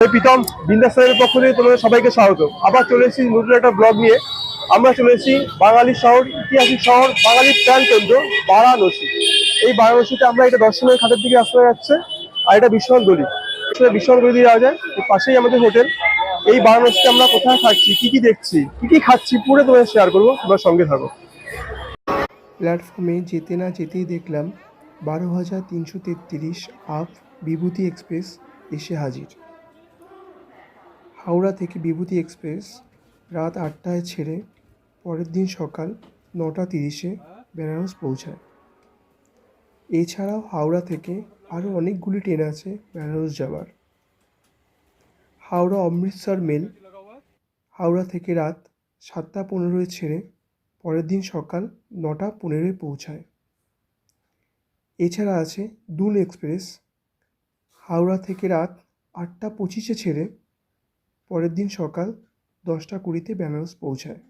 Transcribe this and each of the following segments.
প্রীতম বিন্দাসের পক্ষ থেকে তোমাদের সবাইকে স্বাগত। আবার চলে এসেছি নতুন একটা ব্লগ নিয়ে। আমরা চলে এসেছি বাঙালি শহর, ঐতিহাসিক শহর বাঙালির প্রাণ কেন্দ্র, বারাণসী। এই বারাণসীতে আমরা এটা দর্শনের খাতের দিকে আসতে যাচ্ছে আর এটা বিশ্বনাথ গলি। বিশ্বনাথ গলি দিয়ে যাওয়া যায় পাশেই আমাদের হোটেল। এই বারাণসীতে আমরা কোথায় খাচ্ছি কি কি দেখছি, কি কি খাচ্ছি, পুরো তোমাদের শেয়ার করব, তোমার সঙ্গে থাকো। প্ল্যাটফর্মে যেতে না যেতেই দেখলাম বারো হাজার তিনশো তেত্রিশ আপ বিভূতি এক্সপ্রেস এসে হাজির। হাওড়া থেকে বিভূতি এক্সপ্রেস রাত আটটায় ছেড়ে পরের দিন সকাল নটা তিরিশে বেনারস পৌঁছায়। এছাড়াও হাওড়া থেকে আরও অনেকগুলি ট্রেন আছে বেনারস যাওয়ার হাওড়া অমৃতসর মেল হাওড়া থেকে রাত সাতটা পনেরোয় ছেড়ে পরের দিন সকাল নটা পনেরোয় পৌঁছায়। এছাড়া আছে দুন এক্সপ্রেস হাওড়া থেকে রাত আটটা পঁচিশে ছেড়ে পরের দিন সকাল দশটা কুড়িতে বেনারস পৌঁছায়।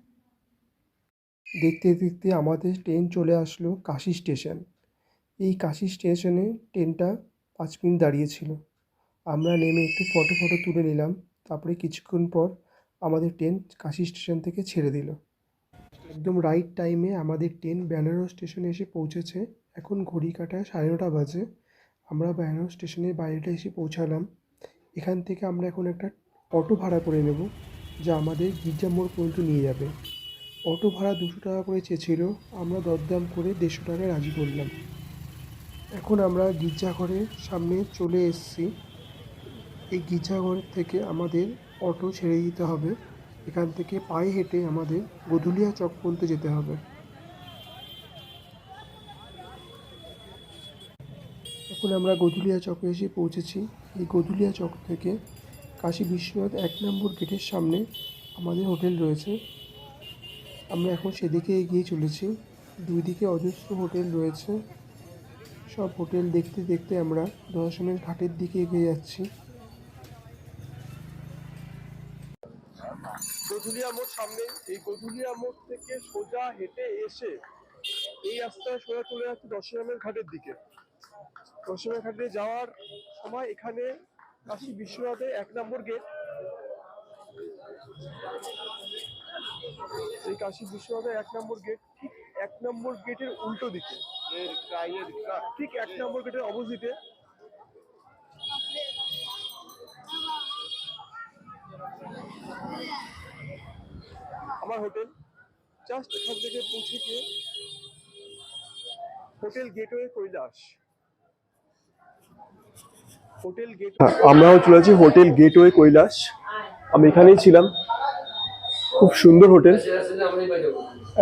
দেখতে দেখতে আমাদের ট্রেন চলে আসলো কাশি স্টেশন। এই কাশি স্টেশনে ট্রেনটা পাঁচ মিনিট দাঁড়িয়েছিল। আমরা নেমে একটু ফটো ফটো তুলে নিলাম, তারপরে কিছুক্ষণ পর আমাদের ট্রেন কাশি স্টেশন থেকে ছেড়ে দিল। একদম রাইট টাইমে আমাদের ট্রেন বেনারস স্টেশনে এসে পৌঁছেছে। এখন ঘড়ি কাটায় সাড়ে নটা বাজে। আমরা বেনারস স্টেশনের বাইরেটা এসে পৌঁছালাম। এখান থেকে আমরা এখন একটা অটো ভাড়া করে নেব, যা আমাদের গির্জা মোড় পর্যন্ত নিয়ে যাবে। অটো ভাড়া দুশো টাকা করে চেয়েছিল, আমরা দরদাম করে দেড়শো টাকায় রাজি করলাম। এখন আমরা গির্জাঘরের সামনে চলে এসেছি। এই গির্জাঘর থেকে আমাদের অটো ছেড়ে দিতে হবে। এখান থেকে পায়ে হেঁটে আমাদের গধুলিয়া চক পর্যন্ত যেতে হবে। এখন আমরা গধুলিয়া চকে এসে পৌঁছেছি। এই গধুলিয়া চক থেকে কাশী বিশ্বনাথ এক নম্বর গেটের সামনে আমাদের হোটেল রয়েছে। আমরা এখন সেদিকে এগিয়ে চলেছি। দুই দিকে অজস্র হোটেল রয়েছে। সব হোটেল দেখতে দেখতে আমরা দর্শনের ঘাটের দিকে এগিয়ে যাচ্ছি। গধুলিয়া মোড় সামনে, এই গধুলিয়া মোড় থেকে সোজা হেঁটে এসে এই রাস্তায় সোজা চলে যাচ্ছে দশরামের ঘাটের দিকে। দশরামের ঘাটে যাওয়ার সময় এখানে কাশী বিশ্বনাথের এক নম্বর গেট। এই কাশী বিশ্বনাথের এক নম্বর গেট, ঠিক এক নম্বর গেটের উল্টো দিকে। ঠিক এক নম্বর গেটের অপোজিটে। আমার হোটেল, জাস্ট এখান থেকে পৌঁছে গিয়ে হোটেল গেটওয়ে কৈলাস হ্যাঁ চলে আছি হোটেল গেটওয়ে কৈলাস। আমি এখানেই ছিলাম। খুব সুন্দর হোটেল।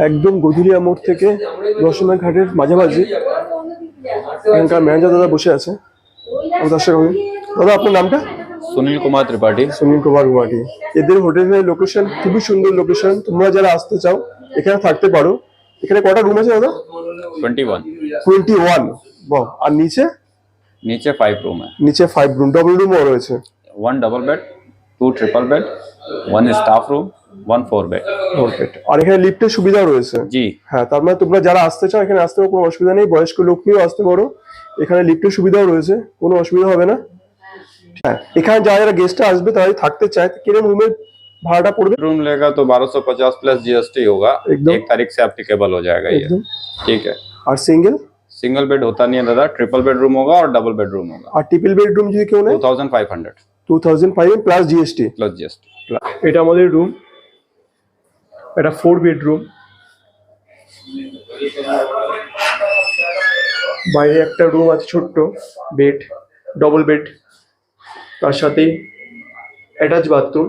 একদম গধুলিয়া মোড় থেকে রসনা ঘাটের মাঝামাঝি। এখানকার ম্যানেজার দাদা বসে আছে। তার দাদা আপনার নামটা? সুনীল কুমার ত্রিপাঠী। সুনীল কুমার ত্রিপাঠী। এদের হোটেলের লোকেশন খুবই সুন্দর লোকেশন তোমরা যারা আসতে চাও এখানে থাকতে পারো। এখানে কটা রুম আছে দাদা? টোয়েন্টি ওয়ান টোয়েন্টি ওয়ান আর নিচে? नीचे फाइव रूम है নিচে ফাইভ রুম ডবল রুমও রয়েছে one double bed two triple bed one staff room one four bed Perfect. আর এখানে লিফটের সুবিধাও রয়েছে जी হ্যাঁ তার মানে তোমরা যারা আসতে চাও এখানে আসতে কোনো অসুবিধা নেই বয়স্ক লোক নিয়েও আসতে পারো এখানে লিফটের সুবিধাও রয়েছে কোনো অসুবিধা হবে না হ্যাঁ এখানে যারা যারা গেস্টরা আসবে তারা যদি থাকতে চায় তো কিরকম রুমের ভাড়াটা পড়বে रूम लेगा तो बारह सौ पचास प्लस जीएसटी होगा एकदम। एक तारीख से एप्लीकेबल हो जाएगा ये একদম ठीक है আর সিঙ্গেল सिंगल बेड होता नहीं है दादा ट्रिपल बेडरूम होगा और डबल बेडरूम होगा আর ট্রিপল বেডরুম যদি কেউ নেয় two thousand five hundred two thousand five plus GST plus GST এটা আমাদের রুম এটা ফোর বেডরুম বাইরে একটা রুম আছে ছোট্ট বেড ডবল বেড তার সাথে অ্যাটাচ বাথরুম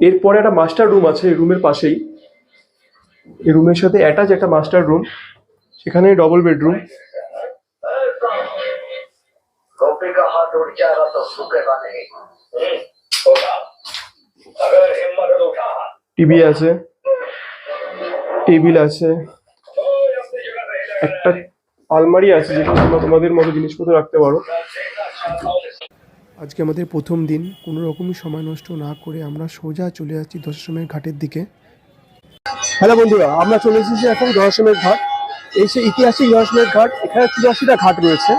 এরপরে একটা মাস্টার রুম আছে এই রুমের পাশেই এই রুমের সাথে অ্যাটাচ একটা মাস্টার রুম সেখানে ডবল বেডরুম টিভি আছে। টেবিল আছে। একটা আলমারি আছে যেখানে তোমরা তোমাদের মতো জিনিসপত্র রাখতে পারো। আজকে আমাদের প্রথম দিন। কোনো রকমই সময় নষ্ট না করে আমরা সোজা চলে যাচ্ছি দশমের ঘাটের দিকে। হ্যালো বন্ধুরা আমরা চলে এসেছি এখন দশমের ঘাট। এই সেই ইতিহাসিক জয়সমের ঘাট এখানে চুরাশিটা ঘাট রয়েছে।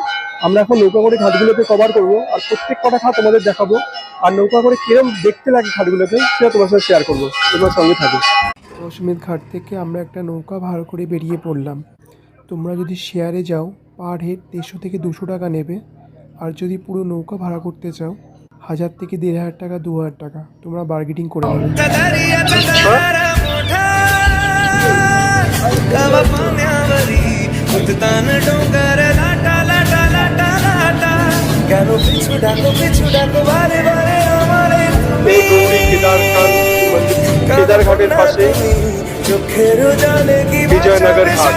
আমরা এখন নৌকা করে ঘাটগুলোকে কভার করব। আর প্রত্যেক কটা ঘাট তোমাদের দেখাবো। আর নৌকা করে কিরম দেখতে লাগে ঘাটগুলোকে সেটা তোমার সাথে শেয়ার করব। তোমার সঙ্গে থাকো। জয়সমের ঘাট থেকে আমরা একটা নৌকা ভাড়া করে বেরিয়ে পড়লাম। তোমরা যদি শেয়ারে যাও পার হেড দেড়শো থেকে দুশো টাকা নেবে। আর যদি পুরো নৌকা ভাড়া করতে চাও হাজার থেকে দেড় হাজার টাকা দু হাজার টাকা। তোমরা বার্গেটিং করে নেবে। হ্যাঁ? गावा पाण्यावरी उततान डोंगर लाटा लाटा लाटा लाटा কেন পিছু ডাকো পিছু ডাকো বারে বারে আমারে এই গৌরী কেদারঘাট মন্দির কেদারঘাটের পাশে চোখের জলে কি বিজয়নগর ঘাট।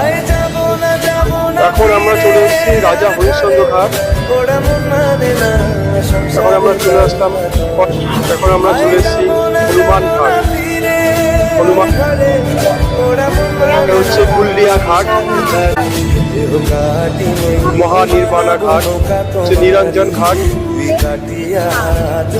আয় যাবো না যাবো না এখন আমরা চলে এসেছি রাজা হরিশ্চন্দ্র ঘাট ওরা মন মানে না এখন আমরা চলে আসলাম এখন আমরা চলে এসেছি হনুমান ঘাট হনুমান। এটা হচ্ছে গুল্লিয়া ঘাট। মহানির্বাণা ঘাট। হচ্ছে নিরঞ্জন ঘাট। কাটিয়া হাত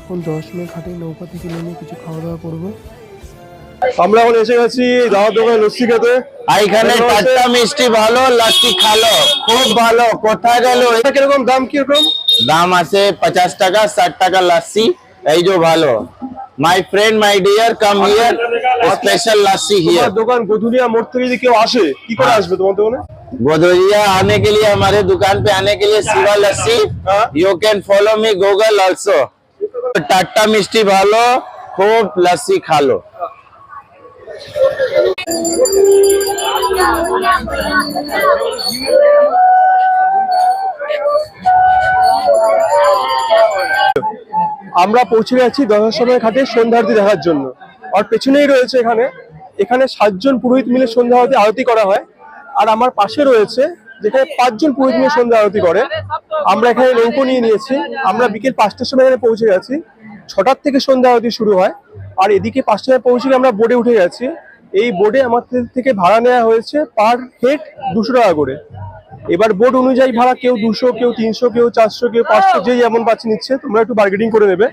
বানাবো নৌকার দাঁড়ি আর বসন কাটিয়া দেব পার তুফানে আমি উড়াবো তারা চলে আর বসন কাটিয়া দেব পার তুফানে আমি উড়াবো হব ময়ূর পঙ্খী তোমারই আমরা এখন দশমিক ঘাটে নৌকা থেকে নেমে কিছু খাওয়া দাওয়া করবো আমরা এখন এসে গেছি দাওয়ার দোকানে লস্যি খেতে আর এখানে টাটকা মিষ্টি ভালো লাচ্ছি খালো খুব ভালো কোথায় গেল এটা কিরকম দাম কিরকম দাম আছে পঞ্চাশ টাকা ষাট টাকা লাচ্ছি এই যে ভালো my friend my dear come here special lassi here তোমার দোকান গধুলিয়া মোড় থেকে যদি কেউ আসে কি করে আসবে তোমার দোকানে गोदरिया आने के लिए हमारे दुकान पे आने के लिए सिवा लस्सी हाँ। You can follow me Google also টাট্টা মিষ্টি ভালো, খুব লাসি খালো। আমরা পৌঁছে গেছি দশাশ্বমের ঘাটে সন্ধ্যারতি দেখার জন্য। আর পেছনেই রয়েছে এখানে। এখানে সাতজন পুরোহিত মিলে সন্ধ্যারতি আরতি করা হয়। আর আমার পাশে রয়েছে যেখানে পাঁচজন পুরোহিত মিলে সন্ধ্যা আরতি করে। আমরা এখানে নৌকো নিয়ে নিয়েছি। আমরা বিকেল পাঁচটার সময় এখানে পৌঁছে গেছি। ছটার থেকে সন্ধ্যা আরতি শুরু হয়। আর এদিকে পাঁচটায় পৌঁছে আমরা বোর্ডে উঠে গেছি। এই বোর্ডে আমাদের থেকে ভাড়া নেওয়া হয়েছে পার হেড দুশো টাকা করে। এবার বোর্ড অনুযায়ী ভাড়া কেউ দুশো কেউ তিনশো কেউ চারশো কেউ পাঁচশো যে যেমন পাচ্ছে নিচ্ছে তোমরা একটু বার্গেটিং করে নেবে।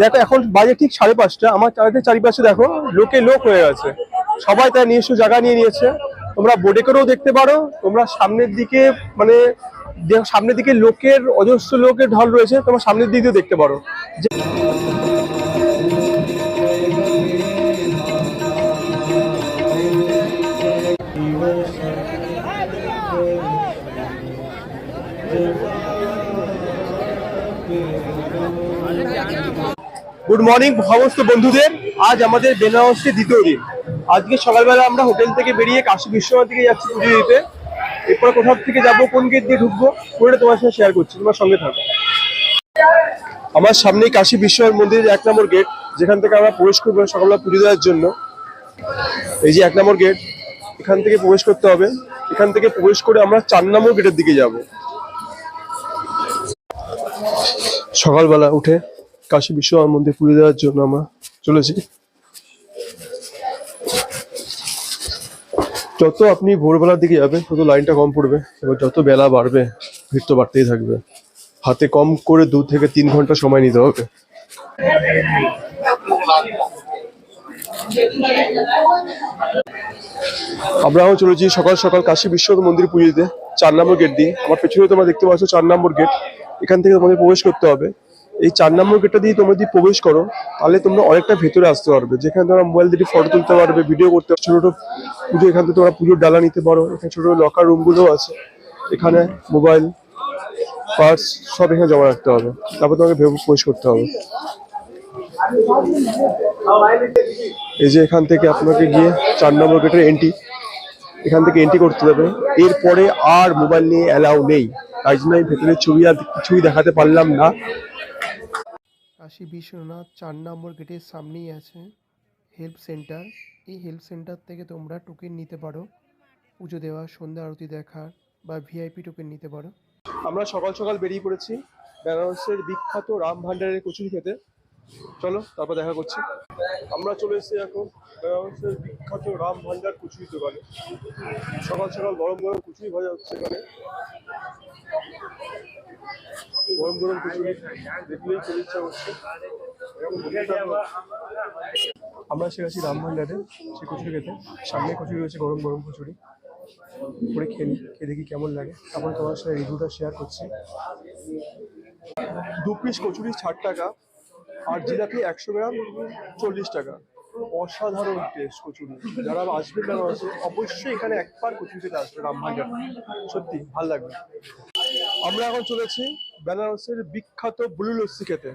দেখো এখন বাজে ঠিক সাড়ে পাঁচটা। আমার চারিদিকে চারিপাশে দেখো লোকে লোক হয়ে গেছে। সবাই তার নিজস্ব জায়গা নিয়ে নিয়েছে। তোমরা বোর্ডে করেও দেখতে পারো। তোমরা সামনের দিকে মানে সামনের দিকে লোকের, অজস্র লোকের ঢল রয়েছে, তোমরা সামনের দিক দিয়ে দেখতে পারো। গুড মর্নিং সমস্ত বন্ধুদের। আজ আমাদের বেনারসে দ্বিতীয় দিন। আজকে সকালবেলা আমরা হোটেল থেকে বেরিয়ে কাশী বিশ্বনাথ দিকে যাচ্ছি পুজো দিতে। এরপর কোথাও থেকে যাব, কোন গেট দিয়ে ঢুকবো, পুরোটা তোমার সাথে শেয়ার করছি, তোমার সঙ্গে থাকো। আমার সামনেই কাশী বিশ্বনাথ মন্দিরের এক নম্বর গেট, যেখান থেকে আমরা প্রবেশ করব সকালবেলা পুজো দেওয়ার জন্য। এই যে এক নম্বর গেট, এখান থেকে প্রবেশ করতে হবে। এখান থেকে প্রবেশ করে আমরা চার নম্বর গেটের দিকে যাব। সকালবেলা উঠে কাশী বিশ্বনাথ মন্দির পুজো দেওয়ার জন্য আমরা চলেছি। যত আপনি ভোরবেলার দিকে যাবেন, তত লাইনটা কম পড়বে এবার যত বেলা বাড়বে, ভিড় তো বাড়তেই থাকবে। হাতে কম করে দু থেকে তিন ঘণ্টা সময় নিতে হবে। আমরা এখন চলেছি সকাল সকাল কাশী বিশ্বনাথ মন্দির পুজো দিতে চার নম্বর গেট দিয়ে। আমার পেছনে তোমরা দেখতে পাচ্ছ চার নম্বর গেট এখান থেকে তোমাদের প্রবেশ করতে হবে। এই চার নম্বর গেটটা দিয়ে তোমরা যদি প্রবেশ করো, তাহলে তোমরা অনেকটা ভেতরে আসতে পারবে। যেখানে তোমরা মোবাইল দিয়ে ফটো তুলতে পারবে ভিডিও করতে পারবে। ছোট পুজো, এখান থেকে তোমরা পুজোর ডালা নিতে পারো। এখানে ছোট লকার রুমগুলো আছে। এখানে মোবাইল পার্স সব এখানে জমা রাখতে হবে। তারপর তোমাকে প্রবেশ করতে হবে। এই যে এখান থেকে আপনাকে গিয়ে চার নম্বর গেটের এন্ট্রি এখান থেকে এন্ট্রি করতে হবে এরপরে আর মোবাইল নিয়ে অ্যালাউ নেই। তাই জন্য আমি ভেতরের ছবি আর কিছুই দেখাতে পারলাম না। কাশী বিশ্বনাথ চার নম্বর গেটের সামনেই আছে হেল্প সেন্টার এই হেল্প সেন্টার থেকে তোমরা টোকেন নিতে পারো। পুজো দেওয়া সন্ধ্যা আরতি দেখার বা ভিআইপি টোকেন নিতে পারো। আমরা সকাল সকাল বেরিয়ে পড়েছি। বেনারসের বিখ্যাত রাম ভান্ডারের কচুরি খেতে। চলো, তারপর দেখা করছি। আমরা চলে এসেছি এখন বেনারসের বিখ্যাত রাম ভান্ডার কুচুরি দোকানে। সকাল সকাল গরম গরম কুচুরি ভাজা হচ্ছে এখানে। গরম গরম কুচুরি দেখলেই খেতে ইচ্ছা করছে। আমরা এসে গেছি রাম ভান্ডারে, সেই কচুরি খেতে। সামনে কচুরি রয়েছে, গরম গরম কচুরি। খেয়ে নিই খেয়ে দেখি কেমন লাগে। তারপরে তোমার সাথে রিভিউটা শেয়ার করছি। দু পিস কচুরি ষাট টাকা। আর জিলাপি একশো গ্রাম, চল্লিশ টাকা। অসাধারণ টেস্ট কচুরি। যারা আসবে বেনারসে অবশ্যই এখানে একবার কচুরি খেতে আসবে রামভান্ডার সত্যি, ভালো লাগবে। আমরা এখন চলেছি বেনারসের বিখ্যাত ব্লু লস্যি খেতে।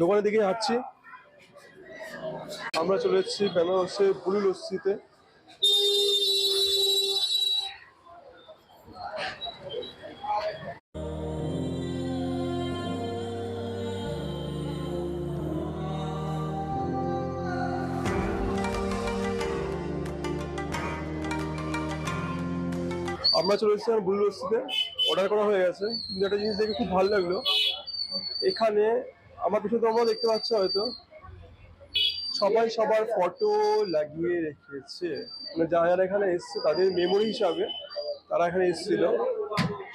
দোকানের দিকে যাচ্ছি। আমরা চলে বেনারসের ব্লু লস্যিতে। আমরা চলে এসেছিলাম ব্লু লস্যিতে অর্ডার করা হয়ে গেছে। কিন্তু একটা জিনিস দেখে খুব ভালো লাগল। এখানে আমার পিছনে তোমরা দেখতে পাচ্ছ হয়তো। সবাই সবার ফটো লাগিয়ে রেখেছে। মানে যারা যারা এখানে এসছে তাদের মেমোরি হিসাবে তারা এখানে এসেছিল।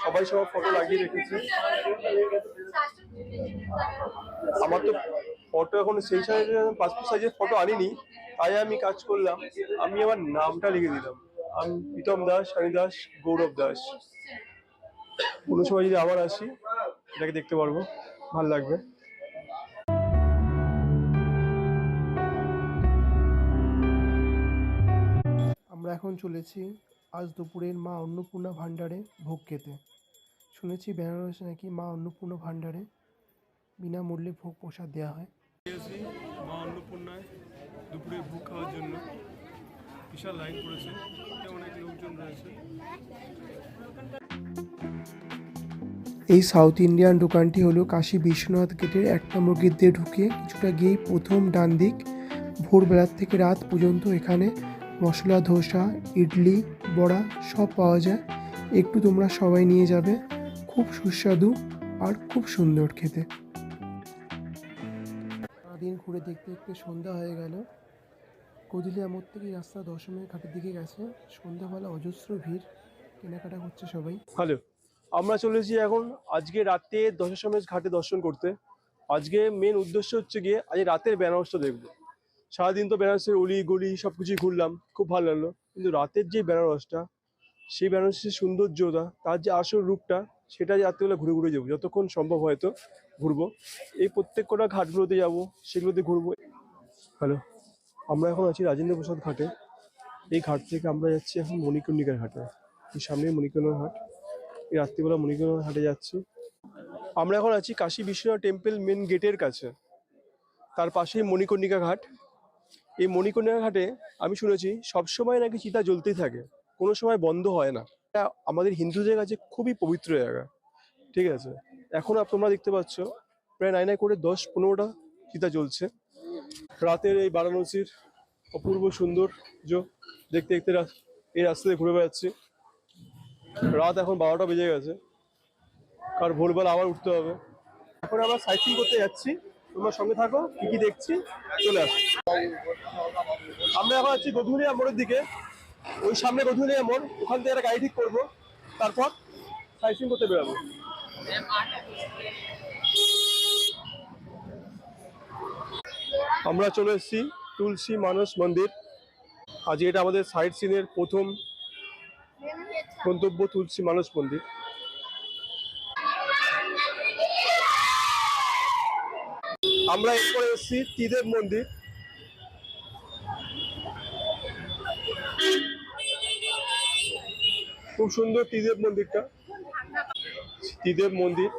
সবাই সবার ফটো লাগিয়ে রেখেছে। আমার তো ফটো এখন সেই সাইজের পাসপোর্ট সাইজের ফটো আনিনি। তাই আমি কাজ করলাম। আমি আমার নামটা লিখে দিলাম। আমি প্রীতম দাস হানি দাস গৌরব দাস। কোনো সময় যদি আবার আসি এটাকে দেখতে পারব। ভালো লাগবে। আমরা এখন চলেছি আজ দুপুরের মা অন্নপূর্ণা ভাণ্ডারে ভোগ খেতে। শুনেছি বেনারসে নাকি মা অন্নপূর্ণা ভাণ্ডারে বিনামূল্যে ভোগ প্রসাদ দেওয়া হয়। মা অন্নপূর্ণায় দুপুরে ভোগ খাওয়ার জন্য। বিশাল লাইন পড়েছে। অনেক এই সাউথ ইন্ডিয়ান দোকানটি হলো কাশী বিশ্বনাথ গেটের এক নম্বর গেট দিয়ে ঢুকে কিছুটা গিয়েই প্রথম ডান দিক। ভোরবেলার থেকে রাত পর্যন্ত এখানে মশলা, ধোসা, ইডলি, বড়া সব পাওয়া যায়। একটু তোমরা সবাই নিয়ে যাবে। খুব সুস্বাদু আর খুব সুন্দর খেতে। সারাদিন ঘুরে দেখতে দেখতে সন্ধ্যা হয়ে গেল। কদিলিয়া মোড় থেকে রাস্তা দশমের ঘাটের দিকে গেছে। সন্ধ্যাবেলা অজস্র ভিড়, কেনাকাটা করছে সবাই। হ্যালো, আমরা চলেছি এখন আজকে রাতে দশাসমেজ ঘাটে দর্শন করতে। আজকে মেন উদ্দেশ্য হচ্ছে গিয়ে আজ রাতের বেনারসটা দেখব। সারাদিন তো বেনারসের অলি গলি সব কিছুই ঘুরলাম, খুব ভালো লাগল। কিন্তু রাতের যে বেনারসটা সেই বেনারসের সৌন্দর্যতা তার যে আসল রূপটা, সেটা রাত্রিবেলা ঘুরে ঘুরে যাব, যতক্ষণ সম্ভব হয়তো ঘুরবো। এই প্রত্যেক কটা ঘাটগুলোতে যাব, সেগুলোতে ঘুরবো। হ্যালো। আমরা এখন আছি রাজেন্দ্র প্রসাদ ঘাটে। এই ঘাট থেকে আমরা যাচ্ছি এখন মণিকর্ণিকার ঘাটে। এই সামনে মণিকর্ণিকা ঘাট। এই রাত্রিবেলা মণিকর্ণিকা ঘাটে যাচ্ছি। আমরা এখন আছি কাশী বিশ্বনাথ টেম্পল মেন গেটের কাছে। তার পাশেই মণিকর্ণিকা ঘাট। এই মণিকর্ণিকা ঘাটে আমি শুনেছি, সবসময় নাকি চিতা জ্বলতেই থাকে। কোনো সময় বন্ধ হয় না। এটা আমাদের হিন্দুদের কাছে খুবই পবিত্র জায়গা। ঠিক আছে? এখন তোমরা দেখতে পাচ্ছ, প্রায় নাই নাই করে দশ পনেরোটা চিতা জ্বলছে। রাতের এই বারাণসীর অপূর্ব সৌন্দর্য দেখতে দেখতে এই রাস্তাতে ঘুরে বেড়াচ্ছি। রাত এখন বারোটা বেজে গেছে। কার ভোরবেলা আবার উঠতে হবে। এখন আমরা সাইক্লিং করতে যাচ্ছি। তোমরা সঙ্গে থাকো, কি কি দেখছি, চলে আসো। আমরা এখন আছি গধুলিয়া মোড়ের দিকে। ওই সামনে গধুলিয়া মোড়, ওখান থেকে একটা গাড়ি ঠিক করব। তারপর সাইক্লিং করতে বেরোবো। আমরা চলে এসেছি তুলসী মানস মন্দির। আজ এটা আমাদের সাইড সিনের প্রথম গন্তব্য তুলসী মানস মন্দির। আমরা এরপরে এসেছি ত্রিদেব মন্দির। খুব সুন্দর ত্রিদেব মন্দিরটা। ত্রিদেব মন্দির।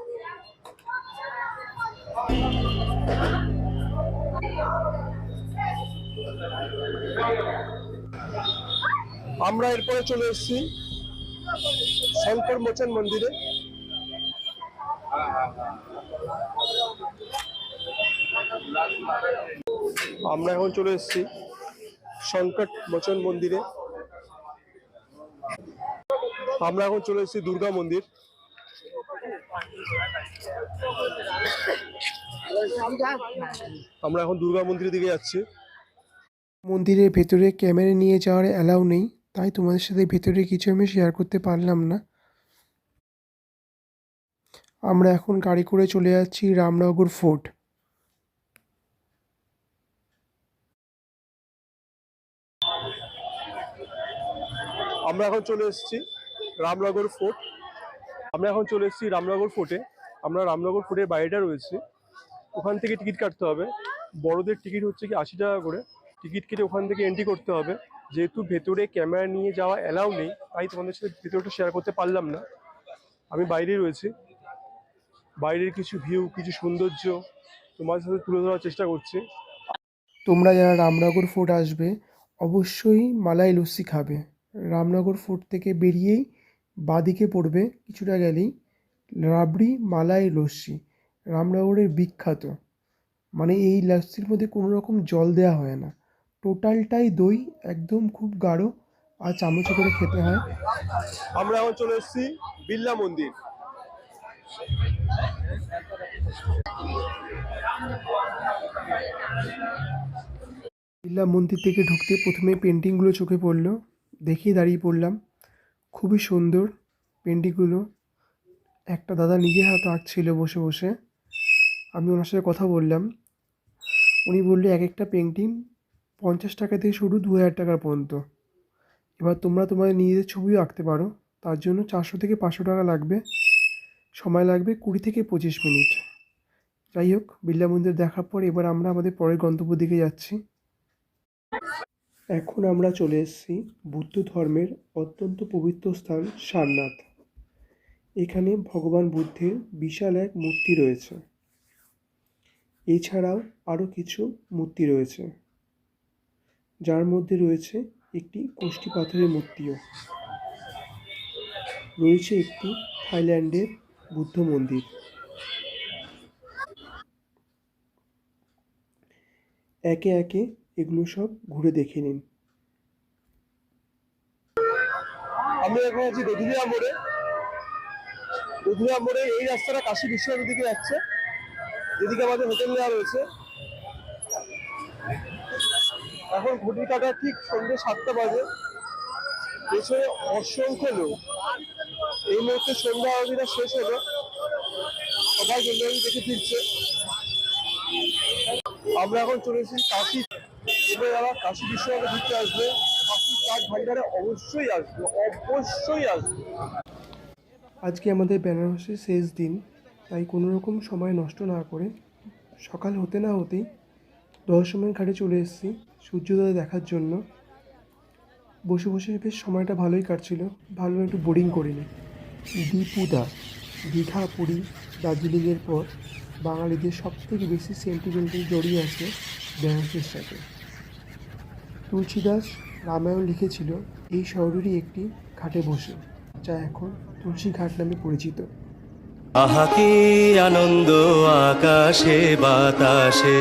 আমরা এরপরে চলে এসেছি শঙ্কর মোচন মন্দিরে। আমরা এখন চলে এসেছি সংকট মোচন মন্দিরে। আমরা এখন চলে এসেছি দুর্গা মন্দির। আমরা এখন দুর্গা মন্দিরের দিকে যাচ্ছি। মন্দিরের ভেতরে ক্যামেরা নিয়ে যাওয়ার অ্যালাউ নেই। তাই তোমাদের সাথে ভেতরে কিছু আমি শেয়ার করতে পারলাম না। আমরা এখন গাড়ি করে চলে যাচ্ছি রামনগর ফোর্ট আমরা এখন চলে এসেছি রামনগর ফোর্ট আমরা এখন চলে এসেছি রামনগর ফোর্টে আমরা রামনগর ফোর্টের বাইরেটা রয়েছে। ওখান থেকে টিকিট কাটতে হবে। বড়দের টিকিট হচ্ছে কি আশি টাকা করে। টিকিট কেটে ওখান থেকে এন্ট্রি করতে হবে। যেহেতু ভেতরে ক্যামেরা নিয়ে যাওয়া অ্যালাউ নেই, তাই তোমাদের সাথে ভেতরটা শেয়ার করতে পারলাম না। আমি বাইরে রয়েছি। বাইরের কিছু ভিউ কিছু সৌন্দর্য তোমাদের সাথে তুলে ধরার চেষ্টা করছি। তোমরা যারা রামনগর ফোর্ট আসবে, অবশ্যই মালাই লস্যি খাবে। রামনগর ফোর্ট থেকে বেরিয়েই বাদিকে পড়বে কিছুটা গেলেই রাবড়ি মালাই লস্যি। রামনগরের বিখ্যাত। মানে এই লস্যির মধ্যে কোনো রকম জল দেওয়া হয় না। টোটালটাই দই একদম খুব গাঢ় আর চামচে করে খেতে হয়। আমরা এখন চলে এসেছি বিড়লা মন্দির। বিড়লা মন্দির থেকে ঢুকতে প্রথমে পেন্টিংগুলো চোখে পড়ল দেখেই দাঁড়িয়ে পড়লাম। খুবই সুন্দর পেন্টিংগুলো। একটা দাদা নিজের হাতে আঁকছিল বসে বসে। আমি ওনার সাথে কথা বললাম। উনি বললে এক একটা পেন্টিং পঞ্চাশ টাকা থেকে শুরু দু হাজার টাকার পর্যন্ত। এবার তোমরা তোমাদের নিজেদের ছবিও আঁকতে পারো। তার জন্য চারশো থেকে পাঁচশো টাকা লাগবে। সময় লাগবে কুড়ি থেকে পঁচিশ মিনিট। যাই হোক বিড়লা মন্দির দেখার পর এবার আমরা আমাদের পরের গন্তব্য দিকে যাচ্ছি। এখন আমরা চলে এসেছি বুদ্ধ ধর্মের অত্যন্ত পবিত্র স্থান সারনাথ। এখানে ভগবান বুদ্ধের বিশাল এক মূর্তি রয়েছে। এছাড়াও আরও কিছু মূর্তি রয়েছে। যার মধ্যে রয়েছে একটি কোষ্ঠী পাথরের মূর্তিও। রয়েছে একটি থাইল্যান্ডের বুদ্ধ মন্দির। একে একে এগুলো সব ঘুরে দেখে নিন। আমি এখন আছি দধিয়া মোড়ে। দধিয়া মোড়ে এই রাস্তাটা কাশী বিশ্বনাথের দিকে যাচ্ছে। যেদিকে আমাদের হোটেল নেওয়া রয়েছে। এখন ঘটি কাটা ঠিক সন্ধ্যে সাতটা বাজে। পেছনে অসংখ্য লোক। এই মুহূর্তে সন্ধ্যা আরতিটা শেষ হলো। সবাই আরতি দেখে ফিরছে। আমরা এখন চলে এসেছি কাশি। এবার যারা কাশী বিশ্বনাথে ঘুরতে আসবে, কাশী কাঠ ভান্ডারে অবশ্যই আসবে অবশ্যই আসবে। আজকে আমাদের বেনারসের শেষ দিন, তাই কোনো রকম সময় নষ্ট না করে সকাল হতে না হতেই রহস্যময় ঘাটে চলে এসেছি। সূর্যোদয় দেখার জন্য বসে বসে বেশ সময়টা ভালোই কাটছিল। ভালো একটু বোরিং করিনি। দীপুদা দীঘা পুরী দার্জিলিংয়ের পর বাঙালিদের সব থেকে বেশি সেন্টিমেন্টাল জড়িয়ে আছে বেনারসের সাথে। তুলসীদাস রামায়ণ লিখেছিল, এই শহরেরই একটি ঘাটে বসে, যা এখন তুলসী ঘাট নামে পরিচিত। আহা, কি আনন্দ আকাশে, বাতাসে।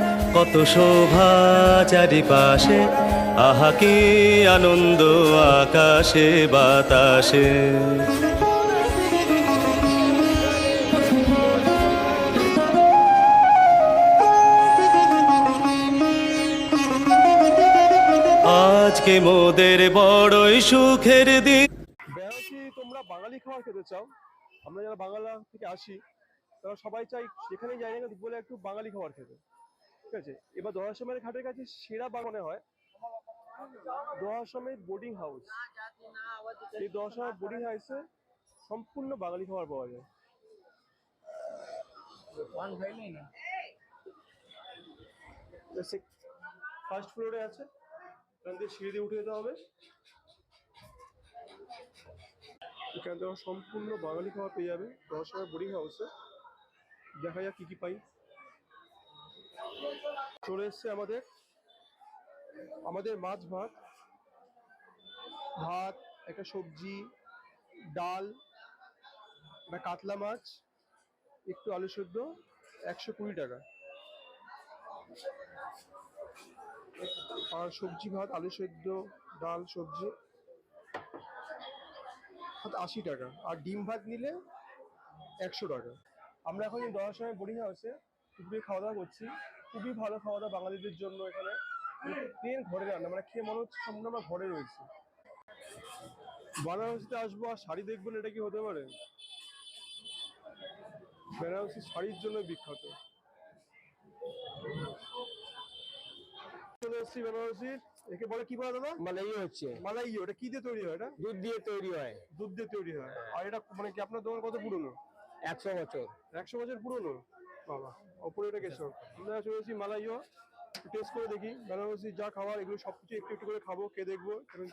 কত শোভা চারিপাশে, আহা কি আনন্দ আকাশে, বাতাসে। আজকে মোদের বড়ই সুখের দিন? তোমরা বাঙালি খাবার খেতে চাও? আমরা যারা বাংলা থেকে আসি, তারা সবাই চাই যেখানে যাই না বলে একটু বাঙালি খাবার খেতে। ঠিক আছে? এবার দশাশ্রমের ঘাটের কাছে সেরা বা মনে হয় দশাশ্রমের বোর্ডিং হাউস এই দশাশ্রমের বোর্ডিং হাউসে সম্পূর্ণ বাঙালি খাবার পাওয়া যায়। ফার্স্ট ফ্লোরে আছে। ওখান থেকে সিঁড়ি দিয়ে উঠে যেতে হবে। এখানে তো সম্পূর্ণ বাঙালি খাবার পেয়ে যাবে রসগোল্লা বোর্ডিং হাউসে দেখা যাক কি কি পাই। চলে এসছে আমাদের আমাদের মাছ ভাত ভাত, একটা সবজি, ডাল, একটা কাতলা মাছ, একটু আলু সেদ্ধ, একশো কুড়ি টাকা। আর সবজি ভাত, আলু সেদ্ধ, ডাল, সবজি আশি টাকা। আর ডিম ভাত নিলে একশো টাকা। আমরা এখন দশটার সময় বোর্ডিং হাউসে দুপুরে খাওয়া দাওয়া করছি। খুবই ভালো খাওয়া দাওয়া বাঙালিদের জন্য এখানে। প্লেন ঘরে রান্না মানে খেয়ে মনে হচ্ছে সম্পূর্ণ আমরা ঘরে রয়েছি। বেনারসিতে আসব আর শাড়ি দেখবেন এটা কি হতে পারে? বেনারসি শাড়ির জন্য বিখ্যাত। চলে এসছি বেনারসির একে বলে কি বলে দাদা? মালাই হচ্ছে। মালাই ওটা কি দিয়ে তৈরি হয় এটা? দুধ দিয়ে তৈরি হয়। দুধ দিয়ে তৈরি হয়। আর এটা মানে কি আপনার দোকান কত পুরনো? একশো বছর। একশো বছর পুরনো? বাবা। এটা কেশর আমরা চলেছি মালাইও। টেস্ট করে দেখি। বেনারসি যা খাবার এগুলো সব কিছু একটু একটু করে খাব কে দেখব, কেমন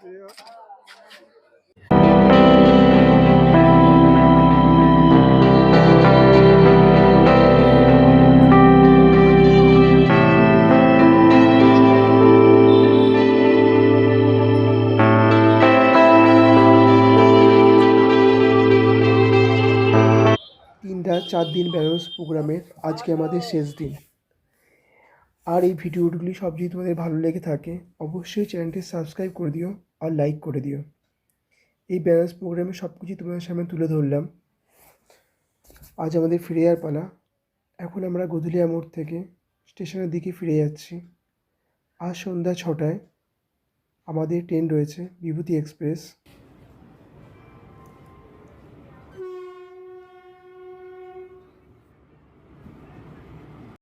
চার দিন বেনারস প্রোগ্রামের আজকে আমাদের শেষ দিন। আর এই ভিডিওগুলি সব যদি তোমাদের ভালো লেগে থাকে, অবশ্যই চ্যানেলটি সাবস্ক্রাইব করে দিও আর লাইক করে দিও। এই বেনারস প্রোগ্রামে সব কিছু তোমাদের সামনে তুলে ধরলাম। আজ আমাদের ফিরে যাওয়ার পালা। এখন আমরা গধুলিয়া মোড় থেকে স্টেশনের দিকে ফিরে যাচ্ছি। আজ সন্ধ্যা ছটায় আমাদের ট্রেন রয়েছে, বিভূতি এক্সপ্রেস